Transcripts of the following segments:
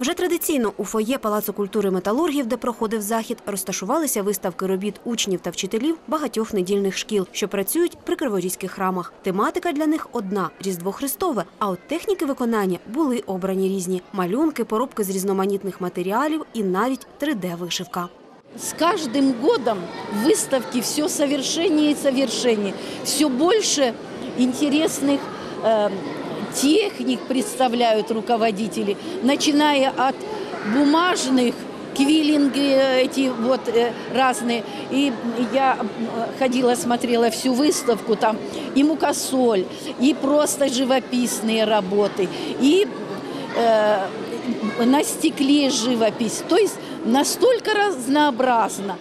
Вже традиційно у фоє Палацу культури металургів, де проходив захід, розташувалися виставки робіт учнів та вчителів багатьох недільних шкіл, що працюють при криворізьких храмах. Тематика для них одна Різдво Христове. А от техніки виконання були обрані різні: малюнки, поробки з різноманітних матеріалів і навіть 3D-вишивка. С каждым годом в выставке все совершеннее и совершеннее. Все больше интересных э, техник представляют руководители, начиная от бумажных квиллинги эти вот э, разные. И я э, ходила, смотрела всю выставку, там и мукосоль, и просто живописные работы, и э, на стекле живопись. То есть настолько разнообразно.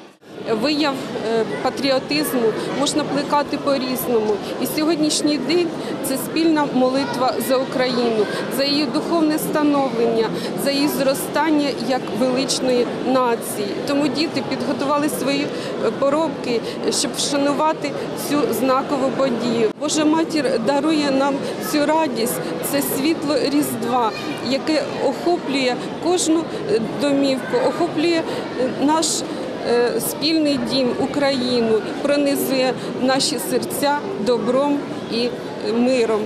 Вияв е, патріотизму можна плекати по-різному. І сьогоднішній день це спільна молитва за Україну, за її духовне становлення, за її зростання як величної нації. Тому діти підготували свої е, поробки, щоб вшанувати цю знакову подію. Божа матір дарує нам цю радість, це світло Різдва, яке охоплює кожну е, домівку, охоплює наш спільний дім Україну, пронизує наші серця добром і е, миром.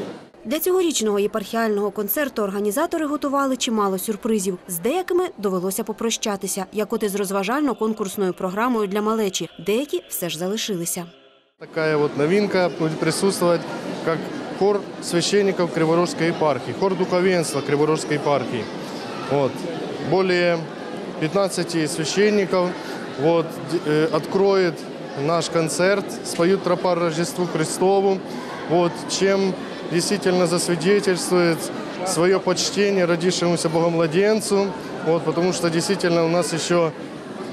Для цьогорічного єпархіального концерту організатори готували чимало сюрпризів. З деякими довелося попрощатися, як от із розважально-конкурсною програмою для малечі. Деякі все ж залишилися. Такая вот новинка будет присутствовать как хор священников Криворожской епархии, хор духовенства Криворожской епархии. Вот. Более 15 священников вот, д- э, откроет наш концерт, споют тропар Рождеству Христову, вот, чем действительно засвидетельствует свое почтение родившемуся Богомладенцу, вот, потому что действительно у нас еще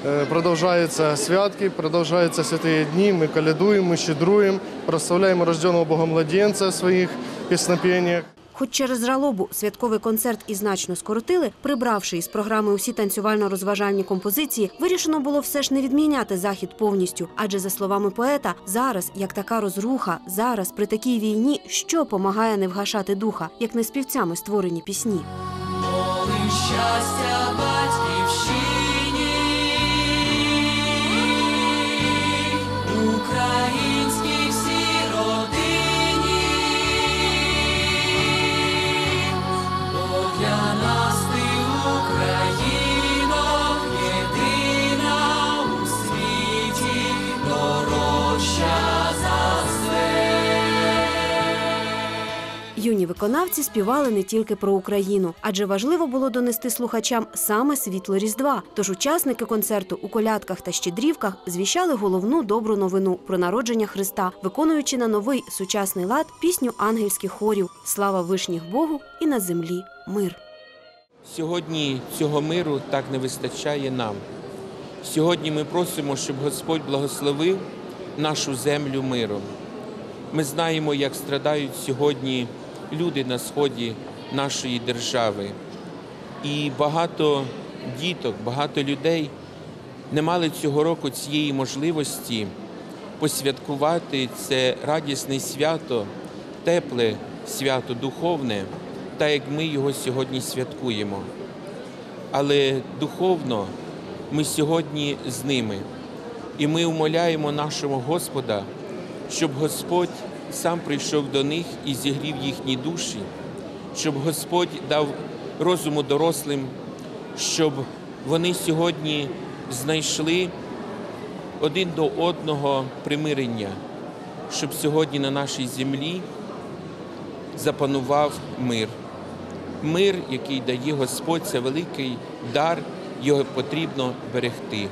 Э, Продовжаються святки, продовжаються святые дни. Ми колядуємо, ми щедруємо, прославляємо рожденого Богомладенця в своїх піснопеннях. Хоч через жалобу святковий концерт і значно скоротили, прибравши із програми усі танцювально-розважальні композиції, вирішено було все ж не відміняти захід повністю. Адже за словами поета, зараз як така розруха, зараз при такій війні, що помагає не вгашати духа, як не співцями створені пісні. Щастя батьківщині, виконавці співали не тільки про Україну, адже важливо було донести слухачам саме світло Різдва. Тож учасники концерту у колядках та щедрівках звіщали головну добру новину про народження Христа, виконуючи на новий сучасний лад пісню ангельських хорів Слава вишніх Богу і на землі мир. Сьогодні цього миру так не вистачає нам. Сьогодні ми просимо, щоб Господь благословив нашу землю миром. Ми знаємо, як страдають сьогодні люди на сході нашої держави. І багато діток, багато людей не мали цього року цієї можливості посвяткувати це радісне свято, тепле свято духовне, так як ми його сьогодні святкуємо. Але духовно ми сьогодні з ними. І ми умоляємо нашого Господа, щоб Господь сам прийшов до них і зігрів їхні душі, щоб Господь дав розуму дорослим, щоб вони сьогодні знайшли один до одного примирення, щоб сьогодні на нашій землі запанував мир. Мир, який дає Господь, це великий дар, його потрібно берегти.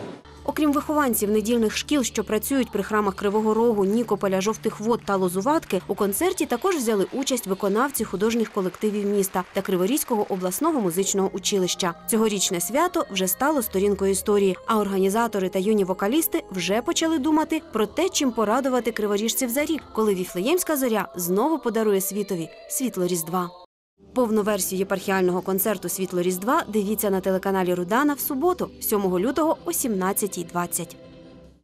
Окрім вихованців недільних шкіл, що працюють при храмах Кривого Рогу, Нікополя, Жовтих Вод та Лозуватки, у концерті також взяли участь виконавці художніх колективів міста та Криворізького обласного музичного училища. Цьогорічне свято вже стало сторінкою історії, а організатори та юні вокалісти вже почали думати про те, чим порадувати криворіжців за рік, коли віфлеємська зоря знову подарує світові світло Різдва. Повну версію єпархіального концерту Світло Різдва дивіться на телеканалі Рудана в суботу, 7 лютого о 17.20.